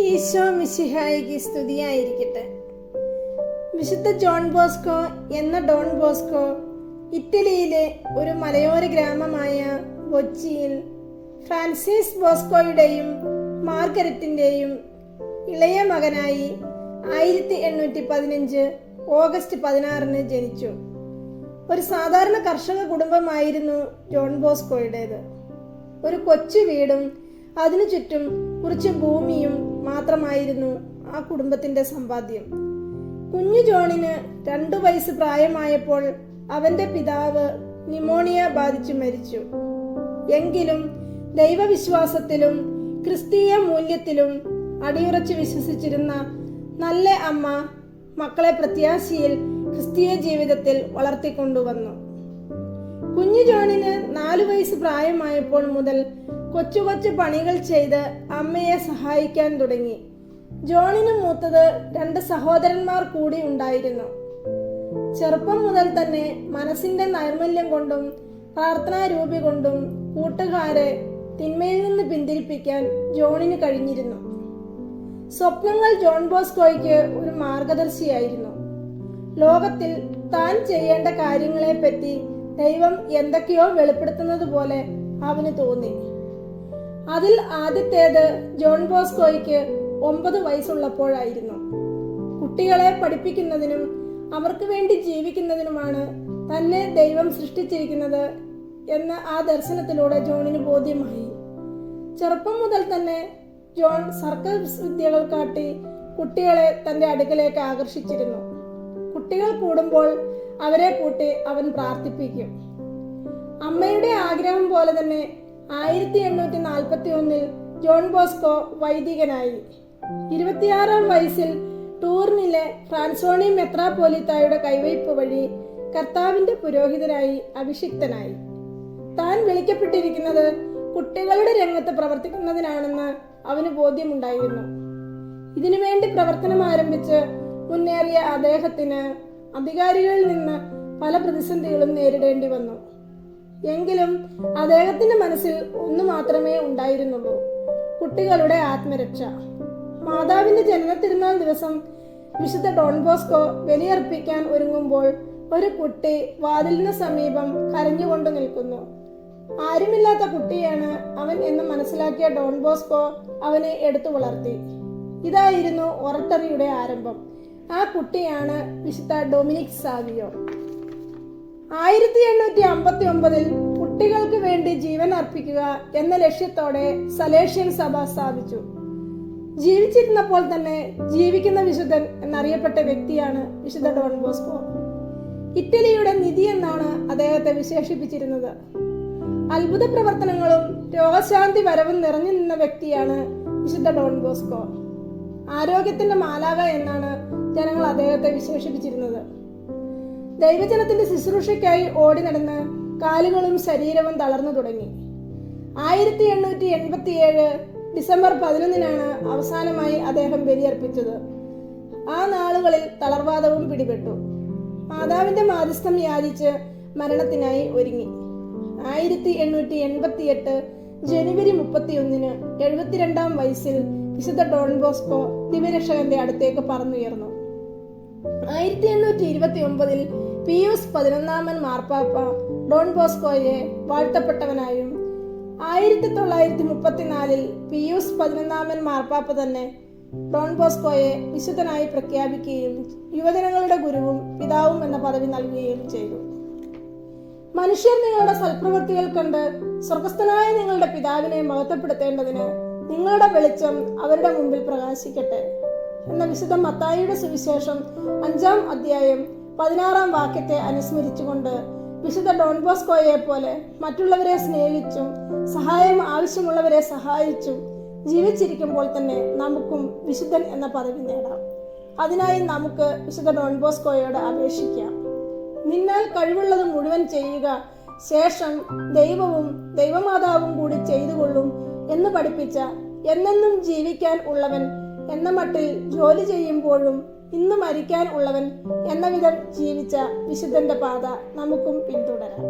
ഈശോ മിശിഹായിക്ക് സ്തുതിയായിരിക്കട്ടെ. വിശുദ്ധ ജോൺ ബോസ്കോ എന്ന ഡോൺ ബോസ്കോ ഇറ്റലിയിലെ ഒരു മലയോര ഗ്രാമമായ കൊച്ചിയിൽ ഫ്രാൻസിസ് ബോസ്കോയുടെയും മാർഗരറ്റിന്റെയും ഇളയ മകനായി ആയിരത്തി എണ്ണൂറ്റി പതിനഞ്ച് ഓഗസ്റ്റ് പതിനാറിന് ജനിച്ചു. ഒരു സാധാരണ കർഷക കുടുംബമായിരുന്നു ജോൺ ബോസ്കോയുടേത്. ഒരു കൊച്ചു വീടും അതിനു ചുറ്റും കുറച്ച് ഭൂമിയും മാത്രമായിരുന്നു ആ കുടുംബത്തിന്റെ സമ്പാദ്യം. കുഞ്ഞു ജോണിന് രണ്ടു വയസ്സ് പ്രായമായപ്പോൾ അവന്റെ പിതാവ് ന്യൂമോണിയ ബാധിച്ചു മരിച്ചു. എങ്കിലും ദൈവവിശ്വാസത്തിലും ക്രിസ്തീയ മൂല്യത്തിലും അടിയുറച്ച് വിശ്വസിച്ചിരുന്ന നല്ല അമ്മ മക്കളെ പ്രത്യാശയിൽ ക്രിസ്തീയ ജീവിതത്തിൽ വളർത്തിക്കൊണ്ടുവന്നു. കുഞ്ഞു ജോണിന് നാലു വയസ്സ് പ്രായമായപ്പോൾ മുതൽ കൊച്ചു കൊച്ചു പണികൾ ചെയ്ത് അമ്മയെ സഹായിക്കാൻ തുടങ്ങി. ജോണിന് മൂത്തത് രണ്ട് സഹോദരന്മാർ കൂടി ഉണ്ടായിരുന്നു. ചെറുപ്പം മുതൽ തന്നെ മനസ്സിന്റെ നൈർമല്യം കൊണ്ടും പ്രാർത്ഥനാ രൂപി കൊണ്ടും കൂട്ടുകാരെ തിന്മയിൽ നിന്ന് പിന്തിരിപ്പിക്കാൻ ജോണിന് കഴിഞ്ഞിരുന്നു. സ്വപ്നങ്ങൾ ജോൺ ബോസ്കോയ്ക്ക് ഒരു മാർഗദർശിയായിരുന്നു. ലോകത്തിൽ താൻ ചെയ്യേണ്ട കാര്യങ്ങളെ പറ്റി ദൈവം എന്തൊക്കെയോ വെളിപ്പെടുത്തുന്നത് പോലെ അവന് തോന്നി. അതിൽ ആദ്യത്തേത് ജോൺ ബോസ്കോയ്ക്ക് ഒമ്പത് വയസ്സുള്ളപ്പോഴായിരുന്നു. കുട്ടികളെ പഠിപ്പിക്കുന്നതിനും അവർക്ക് വേണ്ടി ജീവിക്കുന്നതിനുമാണ് തന്നെ ദൈവം സൃഷ്ടിച്ചിരിക്കുന്നത് എന്ന് ആ ദർശനത്തിലൂടെ ജോണിന് ബോധ്യമായി. ചെറുപ്പം മുതൽ തന്നെ ജോൺ സർക്കസ് വിദ്യകൾ കാട്ടി കുട്ടികളെ തന്റെ അടുക്കലേക്ക് ആകർഷിച്ചിരുന്നു. കുട്ടികൾ കൂടുമ്പോൾ അവരെ കൂട്ടി അവൻ പ്രാർത്ഥിപ്പിക്കും. അമ്മയുടെ ആഗ്രഹം പോലെ തന്നെ ആയിരത്തി എണ്ണൂറ്റി നാൽപ്പത്തി ഒന്നിൽ ജോൺ ബോസ്കോ വൈദികനായി. ഇരുപത്തിയാറാം വയസ്സിൽ ടൂറിനിലെ ഫ്രാൻസോണി മെത്രാപോലിത്തായുടെ കൈവയ്പ് വഴി കർത്താവിന്റെ പുരോഹിതനായി അഭിഷിക്തനായി. താൻ വിളിക്കപ്പെട്ടിരിക്കുന്നത് കുട്ടികളുടെ രംഗത്ത് പ്രവർത്തിക്കുന്നതിനാണെന്ന് അവന് ബോധ്യമുണ്ടായിരുന്നു. ഇതിനുവേണ്ടി പ്രവർത്തനം ആരംഭിച്ച് മുന്നേറിയ അദ്ദേഹത്തിന് അധികാരികളിൽ നിന്ന് പല പ്രതിസന്ധികളും നേരിടേണ്ടി വന്നു. എങ്കിലും അദ്ദേഹത്തിന്റെ മനസ്സിൽ ഒന്നു മാത്രമേ ഉണ്ടായിരുന്നുള്ളൂ. കുട്ടികളുടെ ആത്മരക്ഷ. മാതാവിന്റെ ജനന തിരുനാൾ ദിവസം വിശുദ്ധ ഡോൺ ബോസ്കോ ബലിയർപ്പിക്കാൻ ഒരുങ്ങുമ്പോൾ ഒരു കുട്ടി വാതിലിന് സമീപം കരഞ്ഞുകൊണ്ട് നിൽക്കുന്നു. ആരുമില്ലാത്ത കുട്ടിയാണ് അവൻ എന്ന് മനസ്സിലാക്കിയ ഡോൺ ബോസ്കോ അവനെ എടുത്തു വളർത്തി. ഇതായിരുന്നു ഒറട്ടറിയുടെ ആരംഭം. ആ കുട്ടിയാണ് വിശുദ്ധ ഡൊമിനിക് സാവിയോ. ആയിരത്തി എണ്ണൂറ്റി അമ്പത്തി ഒമ്പതിൽ കുട്ടികൾക്ക് വേണ്ടി ജീവൻ അർപ്പിക്കുക എന്ന ലക്ഷ്യത്തോടെ സലേഷ്യൻ സഭ സ്ഥാപിച്ചു. ജീവിച്ചിരുന്നപ്പോൾ തന്നെ ജീവിക്കുന്ന വിശുദ്ധൻ എന്നറിയപ്പെട്ട വ്യക്തിയാണ് വിശുദ്ധ ഡോൺ ബോസ്കോ. ഇറ്റലിയുടെ നിധി എന്നാണ് അദ്ദേഹത്തെ വിശേഷിപ്പിച്ചിരുന്നത്. അത്ഭുത പ്രവർത്തനങ്ങളും രോഗശാന്തി വരവും നിറഞ്ഞു നിന്ന വ്യക്തിയാണ് വിശുദ്ധ ഡോൺ ബോസ്കോ. ആരോഗ്യത്തിന്റെ മാലാക എന്നാണ് ജനങ്ങൾ അദ്ദേഹത്തെ വിശേഷിപ്പിച്ചിരുന്നത്. ദൈവജനത്തിന്റെ ശുശ്രൂഷയ്ക്കായി ഓടി നടന്ന് കാലുകളും ശരീരവും തളർന്നു തുടങ്ങി. ആയിരത്തി എണ്ണൂറ്റി എൺപത്തിയേഴ് ഡിസംബർ പതിനൊന്നിനാണ് അവസാനമായി അദ്ദേഹം ബലിയർപ്പിച്ചത്. ആ നാളുകളിൽ തളർവാദവും പിടിപെട്ടു. മാതാവിന്റെ മാധ്യസ്ഥം യാചിച്ച് മരണത്തിനായി ഒരുങ്ങി. ആയിരത്തി എണ്ണൂറ്റി എൺപത്തി എട്ട് ജനുവരി മുപ്പത്തിയൊന്നിന് എഴുപത്തിരണ്ടാം വയസ്സിൽ വിശുദ്ധ ഡോൺ ബോസ്കോ ദിവരക്ഷകന്റെ അടുത്തേക്ക് പറന്നുയർന്നു. ആയിരത്തി എണ്ണൂറ്റി ഇരുപത്തി ഒമ്പതിൽ പിയൂസ് പതിനൊന്നാമൻ മാർപ്പാപ്പ ഡോൺ ബോസ്കോയെ വാഴ്ത്തപ്പെട്ടവനായും ആയിരത്തി തൊള്ളായിരത്തി മുപ്പത്തിനാലിൽ പിയൂസ് പതിനൊന്നാമൻ മാർപ്പാപ്പ തന്നെ ഡോൺ ബോസ്കോയെ വിശുദ്ധനായി പ്രഖ്യാപിക്കുകയും യുവജനങ്ങളുടെ ഗുരുവും പിതാവും എന്ന പദവി നൽകുകയും ചെയ്തു. മനുഷ്യർ നിങ്ങളുടെ സൽപ്രവൃത്തികൾ കണ്ട് സ്വർഗസ്ഥനായ നിങ്ങളുടെ പിതാവിനെ മഹത്വപ്പെടുത്തേണ്ടതിന് നിങ്ങളുടെ വെളിച്ചം അവരുടെ മുമ്പിൽ പ്രകാശിക്കട്ടെ. എന്ന വിശുദ്ധ മത്തായിയുടെ സുവിശേഷം അഞ്ചാം അധ്യായം പതിനാറാം വാക്യത്തെ അനുസ്മരിച്ചുകൊണ്ട് വിശുദ്ധ ഡോൺ ബോസ്കോയെ പോലെ മറ്റുള്ളവരെ സ്നേഹിച്ചും സഹായം ആവശ്യമുള്ളവരെ സഹായിച്ചും ജീവിച്ചിരിക്കുമ്പോൾ തന്നെ നമുക്കും വിശുദ്ധൻ എന്ന പദവി നേടാം. അതിനായി നമുക്ക് വിശുദ്ധ ഡോൺ ബോസ്കോയോട് അപേക്ഷിക്കാം. നിന്നാൽ കഴിവുള്ളത് മുഴുവൻ ചെയ്യുക ശേഷം ദൈവവും ദൈവമാതാവും കൂടി ചെയ്തുകൊള്ളും എന്ന് പഠിപ്പിച്ച എന്നെന്നും ജീവിക്കാൻ ഉള്ളവൻ എന്ന മട്ടിൽ ജോലി ചെയ്യുമ്പോഴും ഇന്ന് മരിക്കാൻ ഉള്ളവൻ എന്ന വിധം ജീവിച്ച വിശുദ്ധന്റെ പാത നമുക്കും പിന്തുടരാം.